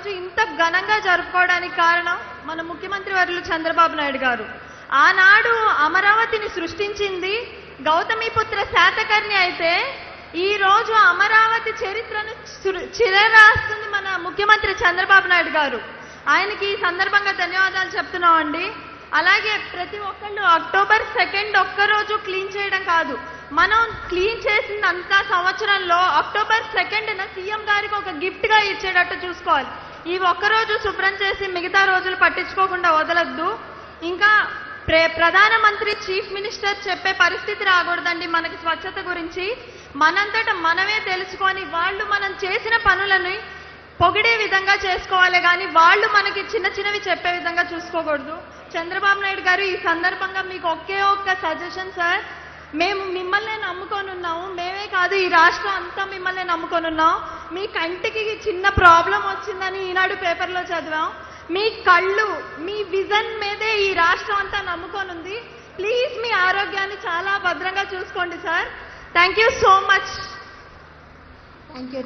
ఈరోజు ఇంత ఘనంగా జరుపుకోవడానికి కారణం మన ముఖ్యమంత్రి వర్యులు చంద్రబాబు నాయుడు గారు. ఆనాడు అమరావతిని సృష్టించింది గౌతమిపుత్ర శాతకర్ణి అయితే ఈ రోజు అమరావతి చరిత్రను చిరరాస్తుంది మన ముఖ్యమంత్రి చంద్రబాబు నాయుడు గారు. ఆయనకి ఈ సందర్భంగా ధన్యవాదాలు చెప్తున్నామండి. అలాగే ప్రతి ఒక్కళ్ళు అక్టోబర్ సెకండ్ ఒక్కరోజు క్లీన్ చేయడం కాదు. మనం క్లీన్ చేసినంత సంవత్సరంలో అక్టోబర్ సెకండ్న సీఎం గారికి ఒక గిఫ్ట్గా ఇచ్చేటట్టు చూసుకోవాలి. ఈ ఒక్కరోజు శుభ్రం చేసి మిగతా రోజులు పట్టించుకోకుండా వదలొద్దు. ఇంకా ప్రధానమంత్రి చీఫ్ మినిస్టర్ చెప్పే పరిస్థితి రాకూడదండి మనకి స్వచ్ఛత గురించి. మనంతట మనమే తెలుసుకొని వాళ్ళు మనం చేసిన పనులని పొగిడే విధంగా చేసుకోవాలి కానీ వాళ్ళు మనకి చిన్న చిన్నవి చెప్పే విధంగా చూసుకోకూడదు. చంద్రబాబు నాయుడు గారు ఈ సందర్భంగా మీకు ఒకే ఒక్క సజెషన్ సార్. మేము మిమ్మల్నే నమ్ముకొని ఉన్నాము మేమే కాదు ఈ రాష్ట్రం అంతా మిమ్మల్ని నమ్ముకొని ఉన్నాం మీ కంటికి చిన్న ప్రాబ్లం వచ్చిందని ఈనాడు పేపర్లో చదివాం. మీ కళ్ళు మీ విజన్ మీదే ఈ రాష్ట్రం అంతా నమ్ముకొని ఉంది ప్లీజ్ మీ ఆరోగ్యాన్ని చాలా భద్రంగా చూసుకోండి sir. Thank you so much. Thank you